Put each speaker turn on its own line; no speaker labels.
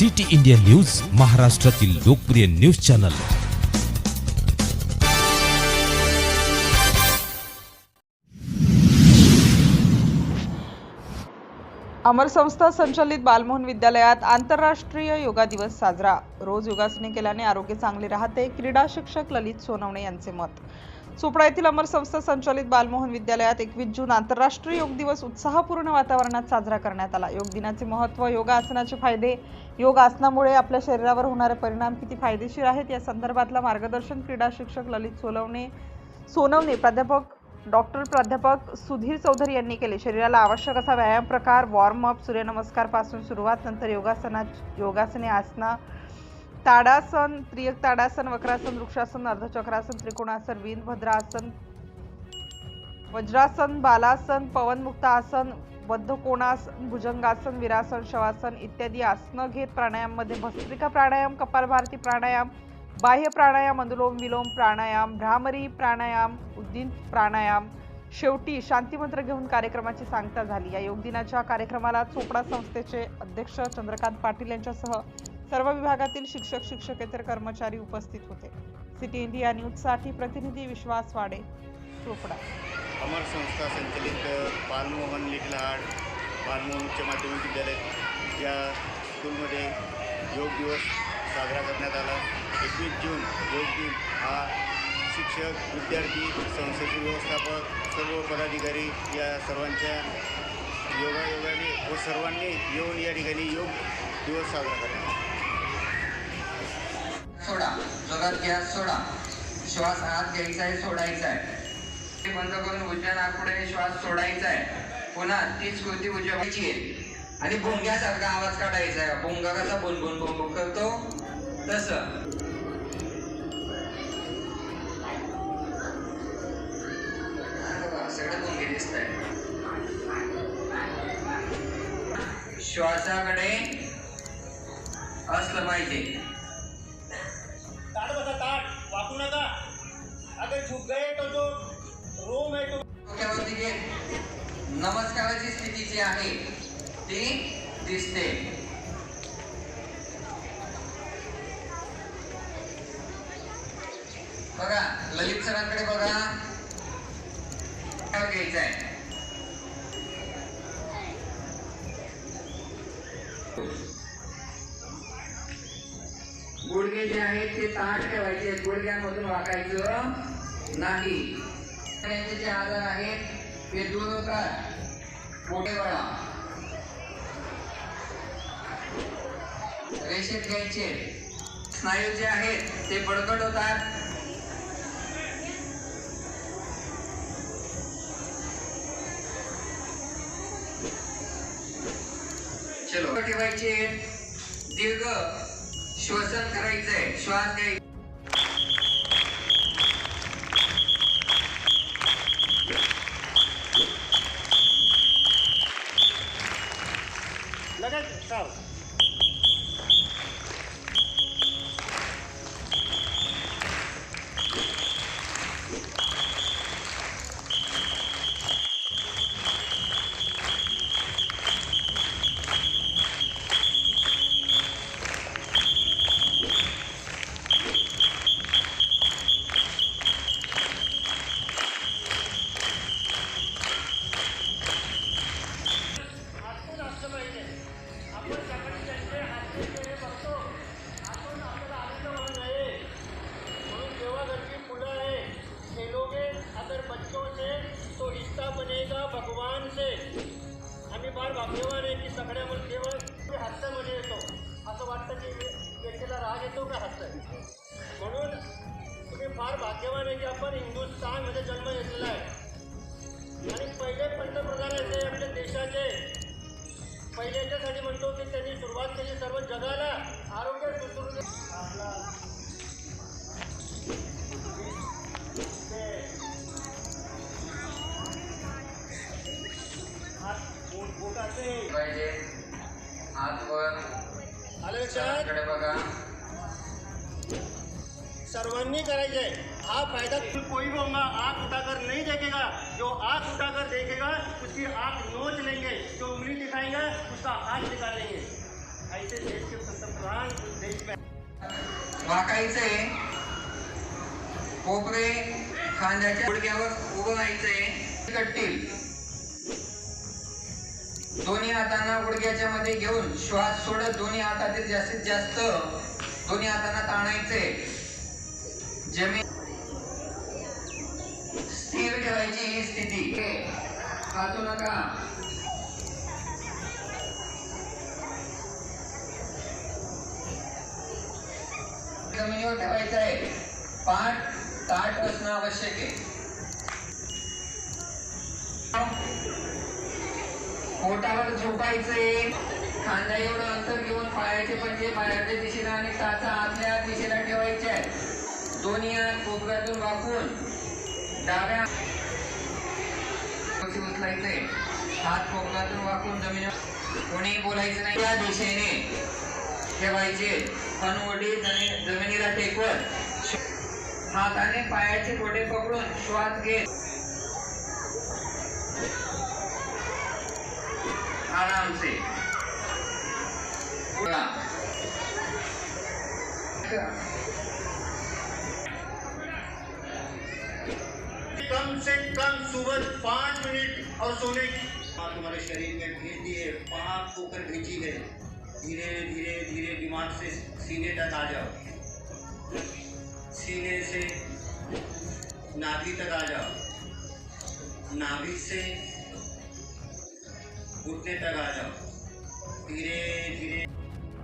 City India news महाराष्ट्रातील लोकप्रिय news channel.
अमर संस्था संचालित बालमोहन विद्यालयात आंतरराष्ट्रीय योगा दिवस साजरा. रोज योगासने केल्याने आरोग्य चांगले राहते. क्रीडा शिक्षक ललित सोनवणे यांचे मत. चोपडा येथील अमर संस्था संचालित बालमोहन विद्यालयात एकवीस जून आंतरराष्ट्रीय योग दिवस उत्साहपूर्ण वातावरणात साजरा करण्यात आला. योग दिनाचे महत्त्व योगासनाचे फायदे योग आसनामुळे आपल्या शरीरावर होणारे परिणाम किती फायदेशीर आहेत या संदर्भातला मार्गदर्शन क्रीडा शिक्षक ललित सोलवणे सोनवणे प्राध्यापक डॉक्टर प्राध्यापक सुधीर चौधरी यांनी केले. शरीराला आवश्यक असा व्यायाम प्रकार वॉर्मअप सूर्यनमस्कारपासून सुरुवात नंतर योगासना योगासने आसना ताडासन त्रियक ताडासन वक्रासन वृक्षासन अर्धचक्रासन त्रिकोणासन वीणभद्रासन वज्रासन बालासन पवनमुक्त आसन भुजंगासन विरासन शवासन इत्यादी आसनं घेत प्राणायाममध्ये भस्त्रिका प्राणायाम कपालभारती प्राणायाम बाह्य प्राणायाम अनुलोम विलोम प्राणायाम भ्रामरी प्राणायाम उद्दीन प्राणायाम शेवटी शांतीमंत्र घेऊन कार्यक्रमाची सांगता झाली. या योग दिनाच्या कार्यक्रमाला चोपडा संस्थेचे अध्यक्ष चंद्रकांत पाटील यांच्यासह सर्व विभागातील शिक्षक शिक्षकेतर कर्मचारी उपस्थित होते. सिटी इंडिया न्यूजसाठी प्रतिनिधी विश्वास वाडे चोपडा.
अमर संस्था संचलित बालमोहन लिटल हार्ट बालमोहन उच्च माध्यमिक विद्यालय या स्कूलमध्ये योग दिवस साजरा करण्यात आला. एकवीस जून योग दिन हा शिक्षक विद्यार्थी संस्थेचे व्यवस्थापक सर्व पदाधिकारी या सर्वांच्या योगायोगाने व सर्वांनी येऊन या ठिकाणी योग दिवस साजरा करण्यात आला.
जोरात गॅस सोडा. श्वास आत घ्यायचा आहे सोडायचा आहे. ते बंद करून उजव्या नाकपुढे श्वास सोडायचा आहे. पुन्हा तीच कृती उजवायची आहे. आणि भोंग्यासारखा आवाज काढायचा आहे. भोंगा कसा बोन बोन करतो. तसं. सगळं भोंगे दिसत आहे श्वासाकडे असलं पाहिजे. नमस्काराची स्थिती जी आहे ती दिसते. बघा ललित सरांकडे बघा. काय घ्यायचं आहे गुडघे जे आहेत ते ताट ठेवायचे गुडघ्यांमधून वाकायचं नाही. यांचे जे आजार आहेत ते दूर होतात. रेषेत घ्यायचे. स्नायू जे आहेत ते बळकट होतात. चलो ठेवायचे. दीर्घ श्वसन करायचंय. श्वास घ्यायचा.
भाग्यवान केवळ मी हास्यामध्ये म्हणजे येतो. असं वाटतं की व्यक्तीला राग येतो का हसतं? म्हणून तुम्ही फार भाग्यवान आहे की आपण हिंदुस्थानमध्ये जन्म घेतलेला आहे. आणि पहिले पंतप्रधान असे आपल्या देशाचे. पहिल्याच्यासाठी म्हणतो की त्यांनी सुरुवात केली सर्व जगाला.
पाहिजे हात वर
आलं
बघा.
सर्वांनी करायचे हा फायदा कोई भी होगा आँख उठाकर नहीं देखेगा. जो आँख उठाकर देखेगा उसकी आँख नोच लेंगे. जो उंगली दिखाएंगे उसका हाथ निकालेंगे ऐसे देश के फ्रांस देश में
वाकायचंय. कोपरे खांद्याच्या गुडघ्यावर उभं राहायचंय. कट्टील. दोन्ही हातांना गुडघ्याच्या मध्ये घेऊन श्वास सोडत दोन्ही हातातील जास्तीत जास्त दोन्ही हातांना ताणायचे. जमीन स्थिर ठेवायची ही स्थिती. हातू नका. जमिनीवर ठेवायचं आहे. पाठ ताट असणं आवश्यक आहे. पोटावर झोपायचंय खांदा एवढं अंतर घेऊन पायाचे पंजे बाहेरच्या दिशेला आणि टाचा आतल्या दिशेला ठेवायचे. आहेत दोन्ही हात कोपऱ्यातून वाकून डाव्या उचलायचे. हात कोपऱ्यातून वाकून जमिनीवर कोणी बोलायचं नाही. या दिशेने ठेवायचे. हनुवटी जमिनीला टेकवत. हाताने पायाचे कोटे पकडून श्वास घेत. आराम से।
कम से कम सुबह पाँच मिनट और सोने की।
तुम्हारे शरीर में भेज दिए पाँच होकर भेजी गए धीरे धीरे धीरे दिमाग से सीने तक आ जाओ। सीने से नाभि तक आ जाओ। नाभि से घुटने तक आ जाओ धीरे धीरे